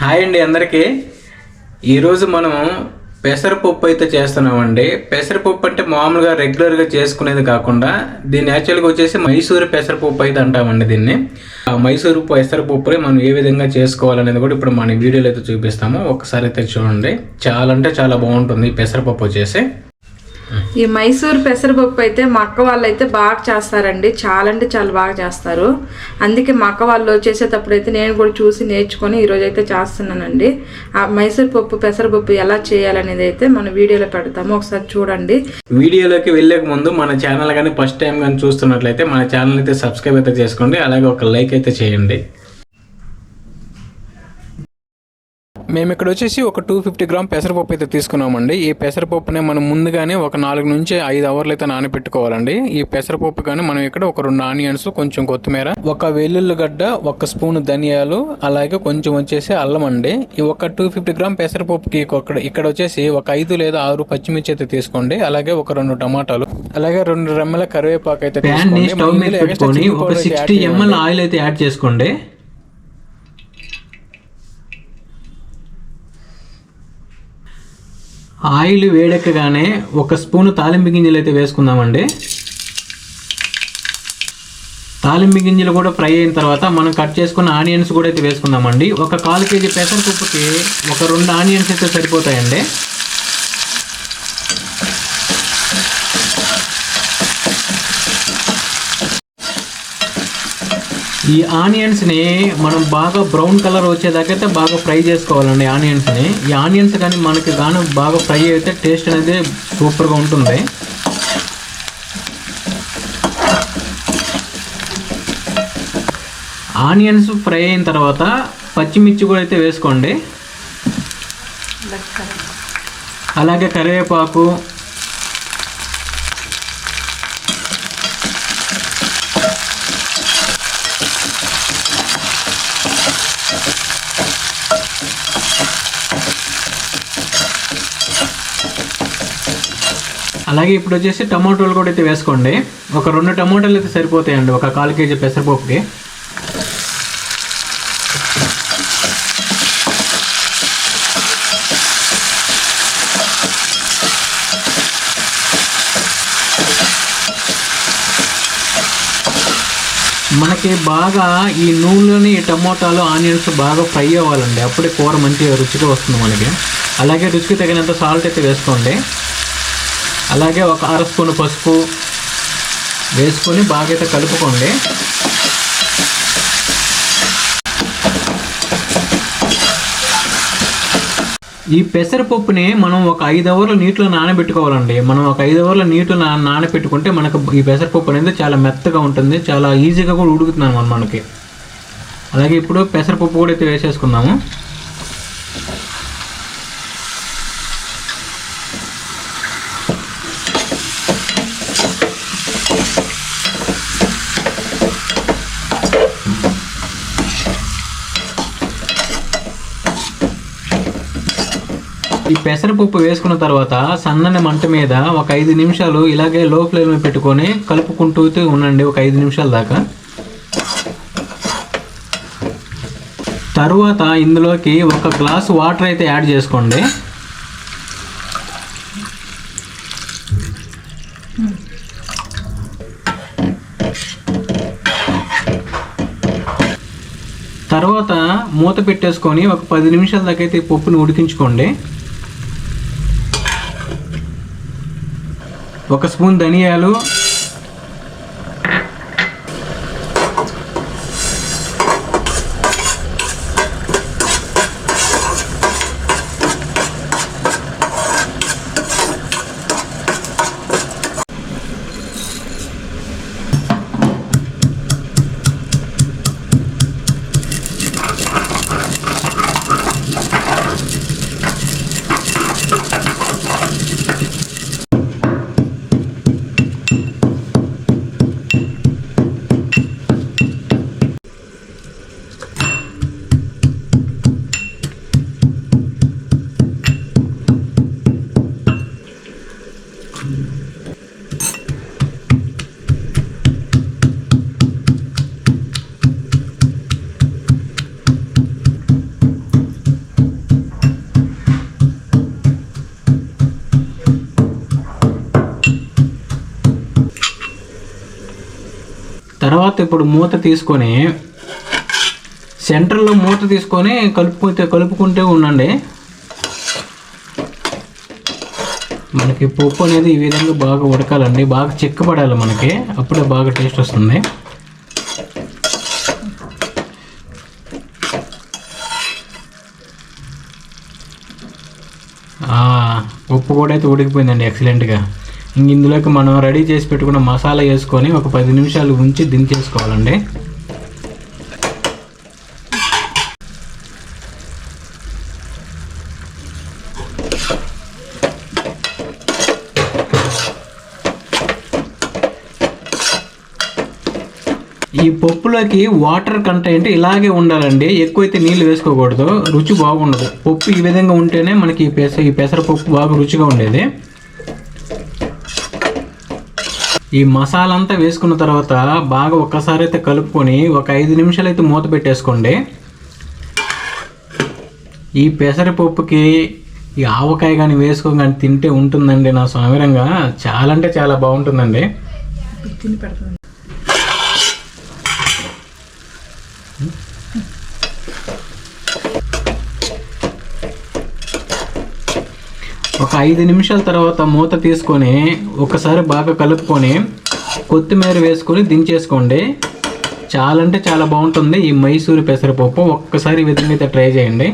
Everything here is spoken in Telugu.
హాయ్ అండి అందరికీ. ఈరోజు మనం పెసరపప్పు అయితే చేస్తున్నామండి. పెసరపప్పు అంటే మామూలుగా రెగ్యులర్గా చేసుకునేది కాకుండా దీన్ని యాక్చువల్గా వచ్చేసి మైసూరు పెసరపప్పు అయితే అంటామండి దీన్ని. ఆ మైసూరు పెసరపప్పుని మనం ఏ విధంగా చేసుకోవాలనేది కూడా ఇప్పుడు మన వీడియోలో అయితే చూపిస్తాము. ఒకసారి అయితే చూడండి. చాలా అంటే చాలా బాగుంటుంది పెసరపప్పు వచ్చేసి. ఈ మైసూర్ పెసరపప్పు అయితే మా అక్క వాళ్ళు అయితే బాగా చేస్తారండి. చాలా అంటే చాలా బాగా చేస్తారు. అందుకే మా అక్క వాళ్ళు చేసేటప్పుడు అయితే నేను కూడా చూసి నేర్చుకొని ఈరోజు అయితే చేస్తున్నానండి. ఆ మైసూర్ పప్పు పెసరపప్పు ఎలా చేయాలనేది అయితే మన వీడియోలో పెడతాము. ఒకసారి చూడండి. వీడియోలోకి వెళ్ళక ముందు మన ఛానల్ కానీ ఫస్ట్ టైం కానీ చూస్తున్నట్లయితే మన ఛానల్ అయితే సబ్స్క్రైబ్ అయితే చేసుకోండి. అలాగే ఒక లైక్ అయితే చేయండి. మేము ఇక్కడ వచ్చేసి ఒక టూ ఫిఫ్టీ గ్రామ్ పెసరపప్పు అయితే తీసుకున్నామండి. ఈ పెసరపప్పుని మనం ముందుగానే ఒక నాలుగు నుంచి ఐదు అవర్లు అయితే నానబెట్టుకోవాలండి. ఈ పెసరపప్పు కానీ మనం ఇక్కడ ఒక రెండు ఆనియన్స్ కొంచెం కొత్తిమీర ఒక వెల్లుల్లిగడ్డ ఒక స్పూన్ ధనియాలు అలాగే కొంచెం వచ్చేసి అల్లం అండి. ఈ ఒక టూ ఫిఫ్టీ గ్రామ్ పెసరపప్పుకి ఒక ఇక్కడ వచ్చేసి ఒక ఐదు లేదా ఆరు పచ్చిమిర్చి అయితే తీసుకోండి. అలాగే ఒక రెండు టమాటాలు అలాగే రెండు రెమ్మల కరివేపాకు అయితే తీసుకోండి. స్టవ్ మీద పెట్టుకొని ఒక సిక్స్టీ ఎంఎల్ ఆయిల్ అయితే యాడ్ చేసుకోండి. ఆయిల్ వేడెక్కగానే ఒక స్పూన్ తాలింపు గింజలు అయితే వేసుకుందామండి. తాలింపు గింజలు కూడా ఫ్రై అయిన తర్వాత మనం కట్ చేసుకున్న ఆనియన్స్ కూడా అయితే వేసుకుందామండి. ఒక కాలు కేజీ పెసరపప్పుకి ఒక రెండు ఆనియన్స్ అయితే సరిపోతాయండి. ఈ ఆనియన్స్ని మనం బాగా బ్రౌన్ కలర్ వచ్చేదాకైతే బాగా ఫ్రై చేసుకోవాలండి ఆనియన్స్ని. ఈ ఆనియన్స్ కానీ మనకి గాను బాగా ఫ్రై అయితే టేస్ట్ అనేది సూపర్గా ఉంటుంది. ఆనియన్స్ ఫ్రై అయిన తర్వాత పచ్చిమిర్చి కూడా అయితే వేసుకోండి. అలాగే కరివేపాకు అలాగే ఇప్పుడు వచ్చేసి టమాటోలు కూడా అయితే వేసుకోండి. ఒక రెండు టమాటోలు అయితే సరిపోతాయండి. ఒక కాల్ కేజీ పెసరపప్పుకి. మనకి బాగా ఈ నూనెలోని టమోటాలు ఆనియన్స్ బాగా ఫ్రై అవ్వాలండి. అప్పుడే కూర మంచిగా రుచిగా వస్తుంది మనకి. అలాగే రుచికి తగినంత సాల్ట్ అయితే వేసుకోండి. అలాగే ఒక అర స్పూన్ పసుపు వేసుకొని బాగా అయితే కలుపుకోండి. ఈ పెసరపప్పుని మనం ఒక ఐదు అవర్లు నీటిలో నానబెట్టుకోవాలండి. మనం ఒక ఐదు అవర్ల నీటిలో నా నానబెట్టుకుంటే మనకు ఈ పెసరపప్పు అనేది చాలా మెత్తగా ఉంటుంది. చాలా ఈజీగా కూడా ఉడుకుతున్నాం మనకి. అలాగే ఇప్పుడు పెసరపప్పు కూడా అయితే వేసేసుకుందాము. ఈ పెసరపప్పు వేసుకున్న తర్వాత సన్నని మంట మీద ఒక ఐదు నిమిషాలు ఇలాగే లో ఫ్లేమ్ పెట్టుకొని కలుపుకుంటూ ఉండండి ఒక ఐదు నిమిషాల దాకా. తరువాత ఇందులోకి ఒక గ్లాస్ వాటర్ అయితే యాడ్ చేసుకోండి. తర్వాత మూత పెట్టేసుకొని ఒక పది నిమిషాల దాకా అయితే ఈ పప్పుని ఉడికించుకోండి. ఒక స్పూన్ ధనియాలు తర్వాత ఇప్పుడు మూత తీసుకొని సెంటర్లో మూత తీసుకొని కలుపుకుంటే కలుపుకుంటే ఉండండి. మనకి పప్పు అనేది ఈ విధంగా బాగా ఉడకాలండి. బాగా చిక్కపడాలి మనకి. అప్పుడే బాగా టేస్ట్ వస్తుంది. ఉప్పు కూడా అయితే ఉడికిపోయిందండి ఎక్సలెంట్గా. ఇంక ఇందులోకి మనం రెడీ చేసి పెట్టుకున్న మసాలా వేసుకొని ఒక పది నిమిషాలు ఉంచి దించేసుకోవాలండి ఈ పప్పులోకి వాటర్ కంటెంట్ ఇలాగే ఉండాలండి. ఎక్కువైతే నీళ్ళు వేసుకోకూడదు. రుచి బాగుండదు. పప్పు ఈ విధంగా ఉంటేనే మనకి ఈ పెసర ఈ పెసరపప్పు బాగా రుచిగా ఉండేది. ఈ మసాలా అంతా వేసుకున్న తర్వాత బాగా ఒక్కసారి అయితే కలుపుకొని ఒక ఐదు నిమిషాలు అయితే మూత పెట్టేసుకోండి. ఈ పెసరపప్పుకి ఈ ఆవకాయ కానీ వేసుకో కానీ తింటే ఉంటుందండి నా స్వామిరంగా చాలా అంటే చాలా బాగుంటుందండి. ఒక ఐదు నిమిషాల తర్వాత మూత తీసుకొని ఒకసారి బాగా కలుపుకొని కొత్తిమీర వేసుకొని దించేసుకోండి. చాలా అంటే చాలా బాగుంటుంది ఈ మైసూరు పెసరపప్పు. ఒక్కసారి ఈ విధంగా అయితే ట్రై చేయండి.